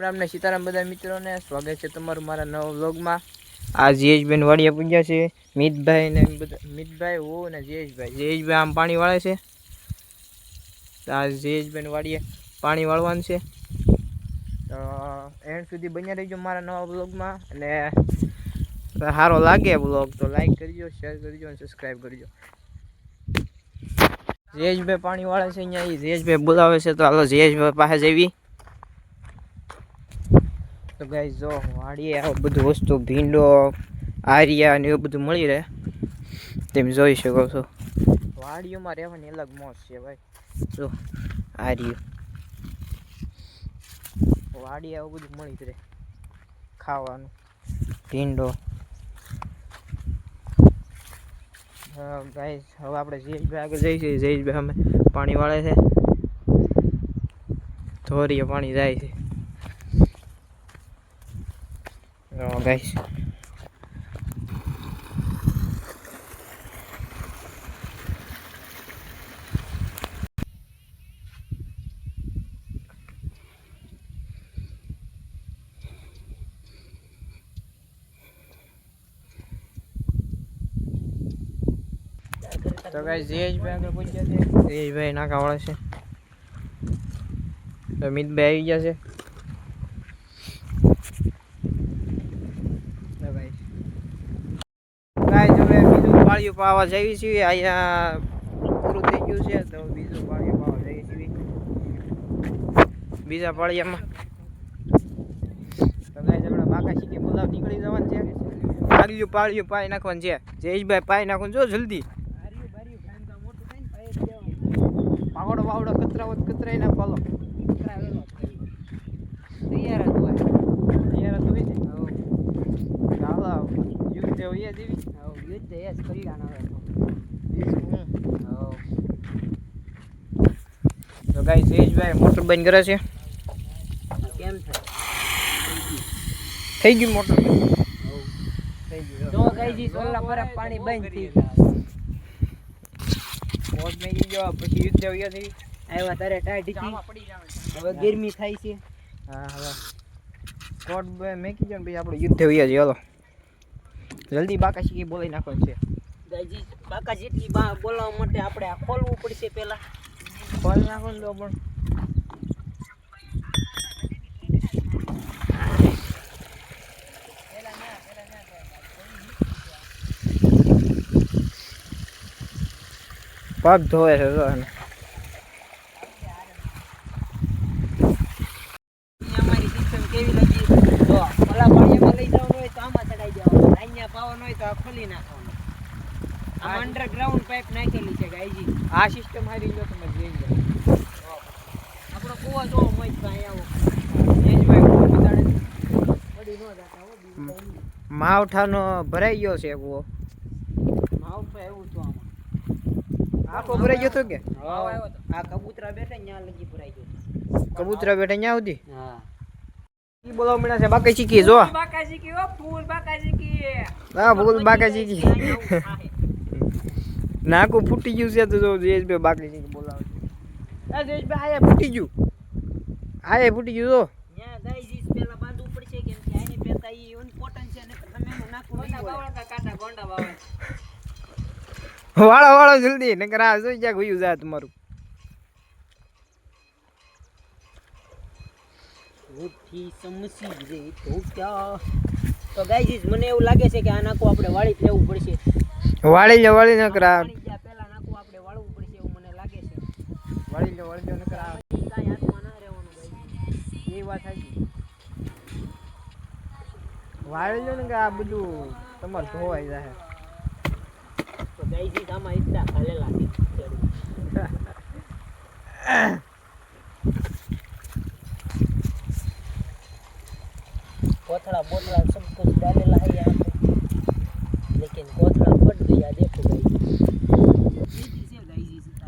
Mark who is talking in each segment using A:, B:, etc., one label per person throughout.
A: રામ રામ સીતારામ બધા મિત્રોને સ્વાગત છે તમારું મારા નવા વ્લોગમાં. આ જયેશભાઈ વાડિયા પૂજ્યા છે, મિતભાઈ ને બધા મિતભાઈ હો ને જયેશભાઈ. જયેશભાઈ આમ પાણી વાળે છે. આ જયેશભાઈ વાડીએ પાણી વાળવાનું છે. તો એન્ડ સુધી બન્યા રહીજો મારા નવા વ્લોગમાં અને સારો લાગે વ્લોગ તો લાઈક કરજો, શેર કરજો અને સબસ્ક્રાઈબ કરજો. જયેશભાઈ પાણી વાળે છે અહીંયા એ જયેશભાઈ બોલાવે છે તો હાલો જયેશભાઈ પાસે જવી તો ગાઈ જો વાડીએ આવું બધું વસ્તુ, ભીંડો, આરિયા ને એવું બધું મળી રહે, તેમ જોઈ શકો છો. વાડીઓમાં રહેવાની અલગ મોજ છે ભાઈ. જો, આર્યું. વાડી આવું બધું મળી જ રહે, ખાવાનું. ભીંડો. ગાઈસ હવે આપણે જયેશભાઈ આગળ જઈશું જયેશભાઈ અમે પાણી વાળે છે. ધોરીએ પાણી જાય છે. Guys. તો ગાઈસ, જયેશભાઈ આગળ પહોંચ્યા છે. જયેશભાઈ નાકા વાળા છે. તો મિતભાઈ આવી ગયા છે ગાઈસ હવે બીજું પાળિયું પાવા જઈ છીએ, અહીંયા પૂરું થઈ ગયું છે, તો બીજું પાળિયું પાવા જઈ છીએ. બીજા પાળિયામાં તો ગાઈસ આપણે શીખી બોલાવ, નીકળી જવાનું છે. પાળિયું પાળિયું પાઈ નાખવાનું છે. જયેશભાઈ પાઈ નાખવાનું, જો જલ્દી. પાવડો પાવડો કચરા કચરાઈ ના પાલો. તૈયાર જ તૈયાર ને? ચાલો, યુદ્ધ જેવી
B: યુદ્ધ એ જ કલ્યાણ હવે
A: તો ગાઈ સેજભાઈ મોટર બંધ કરે છે?
B: કેમ થાય
A: થઈ ગયું મોટર બંધ? થઈ
B: જો
A: ગયું
B: ગઈજી સોલા પર પાણી બંધ થઈ ગયા
A: મોજ ગઈ ગયો પછી યુદ્ધ હોય જેવી
B: આવ્યા તારે ટાઢી હવે ગરમી થાય છે.
A: હા હવે. કોટ મેકી જાવ પછી આપણે યુદ્ધ હોય છે હાલો. જલ્દી બાકા શીખી બોલાવી નાખવાનું છે.
B: ગઈજી બાકા જેટલી બા બોલાવવા માટે આપણે આ ખોલવું પડશે પહેલા.
A: ખોલ નાખો ને પણ. પગ ધોવે છે એને.
B: અમારી સિસ્ટમ કેવી લાગી જો ઓલા પાણીમાં લઈ જવાનું હોય તો આમાં ચડાઈ જવાનું અહીંયા પાવાનું હોય તો આ ખોલી નાખવાનું આમાં અંડરગ્રાઉન્ડ પાઇપ નાખેલી છે ગાયજી.
A: આ સિસ્ટમ હારી લો તમે જઈ જાઓ.
B: આપણો કૂવો જો મોજ ભાઈ આવો. પડી ન જતા હો.
A: માવઠાનો ભરાઈ ગયો છે કૂવો.
B: માવઠા એવું તો આમાં.
A: આખો ભરાઈ ગયો તો કે?
B: આ કબૂતરા બેઠા ત્યાં લગી ભરાઈ ગયો.
A: કબૂતરા બેઠા અહીંયા સુધી?
B: હા.
A: ઈ બોલો મળ્યા છે બાકી શીખી જો.
B: બાકા શીખી ઓ ફૂલ બાકા શીખી
A: હા ભૂલ બાકા શીખી નાકું ફૂટી ગયું છે તો જો જયેશભાઈ બાકી છે બોલાવે છે. આ જયેશભાઈ આયા ફૂટી ગયું. આયા ફૂટી ગયું
B: તો?
A: વાળો વાળો જલ્દી નકર આ જોઈ જા ગયું જાય તમારું?
B: તો ક્યાં? તો ગાઈજીસ મને એવું લાગે છે કે આ નાખું આપણે વાળી જ લેવું પડશે.
A: વાળી લે વાળી નકર
B: પેલા નાખું આપણે વાળવું પડશે એવું મને લાગે છે.
A: વાળી લે વાળી લે નકર
B: કાંઈ હાથમાં ના રહેવાનું ભાઈ.
A: એ વાત સાચી. વાળી લે ને કે આ બધું તમારે ધોવાઈ જાય
B: તો ગાઈજીસ આમાં એટલા ખાલેલા છે.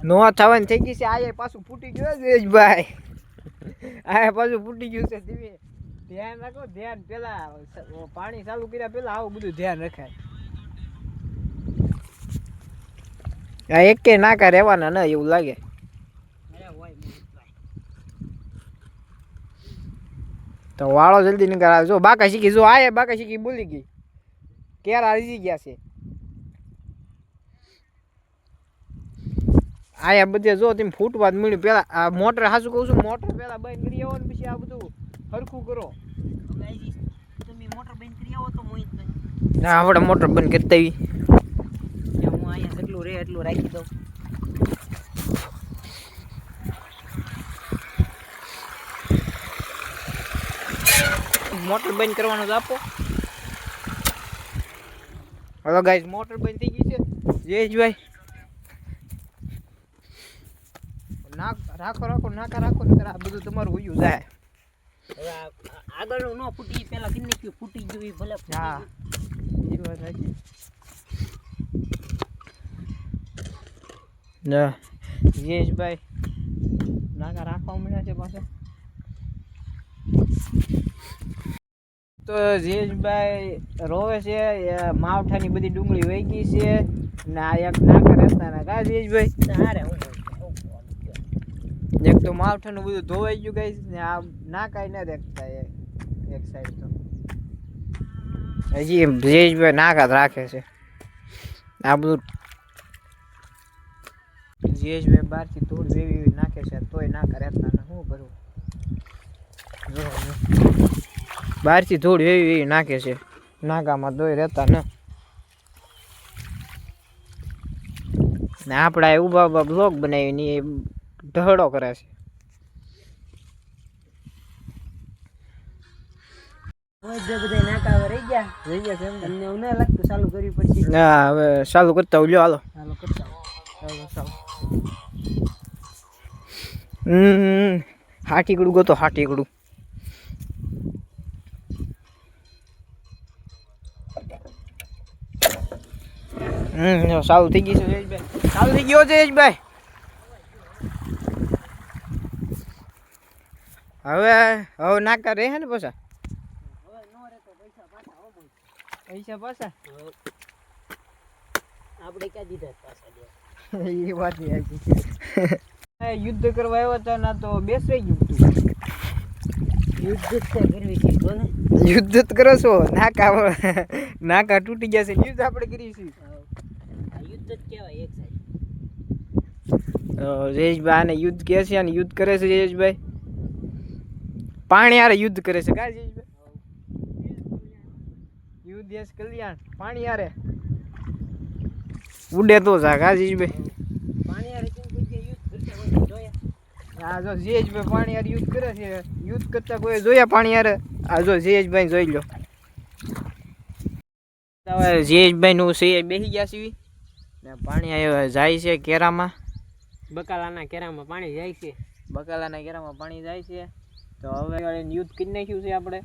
A: નો થવાની થઈ ગઈ છે, આ પાછું ફૂટી ગયું ભાઈ આ પાછું ફૂટી ગયું છે, ધીમે. ધ્યાન રાખો, ધ્યાન પેલા પાણી ચાલુ કર્યા પેલા આવું બધું ધ્યાન રખાય. આ એક નાકા રહેવાના ન એવું લાગે. તો વાળો જલ્દી નીકળ જો બાકા શીખી, જો આયે બાકા શીખી બોલી ગઈ. કેરા રીજી ગયા છે. આયા બધે જો તેમ ફૂટવા જ મળ્યું. પેલા આ મોટર હાસુ કહું છું મોટર પેલા બંધ કરી આવો ને પછી આ બધું હરખું કરો.
B: તમે મોટર બંધ કરી આવો તો હું
A: ના આપણે મોટર બંધ કરતા આવી
B: હું અહીંયા જેટલું રહે એટલું રાખી દઉં.
A: મોટર બંધ કરવાનું જ આપો. હલો ગાઈઝ મોટર બંધ થઈ ગઈ છે. જયેશભાઈ નાક રાખો રાખો નાકા રાખો ને આ બધું તમારું ઉયું જાય.
B: આગળ આ- આ- આગળનું ન ફૂટી પેલા કિન્ની કયું ફૂટી ગયું ભલે
A: હા. એ વાત સાચી. ના યશભાઈ નાકા રાખવા મળ્યા છે પાછા? તો જીજભાઈ રોવે છે માવઠાની બધી ડુંગળી વહી ગઈ છે ને આ એક નાકા રહેતા ના કા જયેશભાઈ
B: તારે હું હોય. આવું બોલું કયો.
A: એક તો માવઠાનું બધું ધોવાઈ ગયું ગઈ ને આ નાકાય ના દેખતા એ એક સાઈડ તો. હજી બ્રિજ નાકા નાકાત રાખે છે. આ બધું જયેશભાઈ બહારથી ધૂળ વેવી નાખે છે તોય ના રહેતા ને શું કરું જો. બહારથી ધૂળ વેવી એવી નાખે છે. નાકામાં તોય રહેતા ને. ને આપણા ઊભા ઊભા બ્લોગ બનાવીને એ ઢહડો કરે છે
B: હવે જે બધાય નાકા હવે રહી ગયા
A: રહી ગયા છે એમ ને?
B: તમને એવું ના લાગતું ચાલુ કરવી પડશે.
A: ના હવે ચાલુ કરતા હોય લ્યો હાલો. હાટીકડું ગોતો હાટીકડું. હમ સારું થઈ ગયું છે જયેશભાઈ. સારું થઈ ગયો છે જયેશભાઈ. હવે હવે નાકા રહે ને પાછા
B: હવે નો રહે તો પૈસા પાછા હો મોહિત.
A: પૈસા પાછા?
B: આપણે ક્યાં દીધા પાછા
A: એ વાત સાચી યુદ્ધ કરવા આવ્યા હતા ના તો બેસી ગયું હતું.
B: યુદ્ધ કરવી છે
A: યુદ્ધ જ કરો છો? નાકા નાકા તૂટી ગયા છે. યુદ્ધ આપણે કરીશું
B: યુદ્ધ જ કહેવાય એક સાઈડ.
A: જયેશભાઈ આને યુદ્ધ કહે છે અને યુદ્ધ કરે છે જયેશભાઈ. પાણી હારે યુદ્ધ કરે છે. કા જયેશભાઈ? યસ કલ્યાણ પાણી હારે. ઉડે તો જા જયેશભાઈ
B: પાણી આરે કેમ કોઈ યુદ્ધ કરતા જોયા.
A: આ જો જયેશભાઈ પાણી હારે યુદ્ધ કરે છે યુદ્ધ કરતા કોઈ જોયા પાણી હારે? આ જો જયેશભાઈ જોઈ લો હવે જયેશભાઈ નું છે બેસી ગયા છે. ને પાણી જાય છે કેરામાં.
B: બકાલાના કેરામાં પાણી જાય છે.
A: બકાલાના કેરામાં પાણી જાય છે. તો હવે યુદ્ધ કરી નાખ્યું છે આપણે.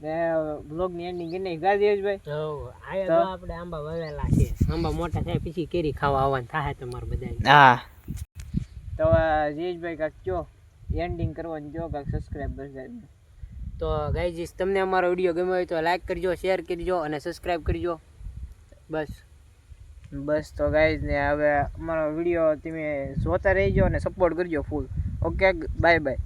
A: બ્લોગની એન્ડિંગ કરી નાખી કા જયેશભાઈ
B: તો આયા
A: તો?
B: આપણે આંબા વાવેલા છે. આંબા મોટા થાય પછી કેરી ખાવા આવવાનું થાય તમારે બધાને
A: હા. તો જયેશભાઈ કાંઈક કયો એન્ડિંગ કરવાનું જો કાક સબસ્ક્રાઈબ કરજો
B: તો ગાઈજીસ તમને અમારો વીડિયો ગમ્યો હોય તો લાઈક કરજો શેર કરજો અને સબસ્ક્રાઇબ કરજો. બસ.
A: બસ તો ગાઈઝ ને હવે અમારો વીડિયો તમે જોતા રહેજો અને સપોર્ટ કરજો ફૂલ ઓકે બાય બાય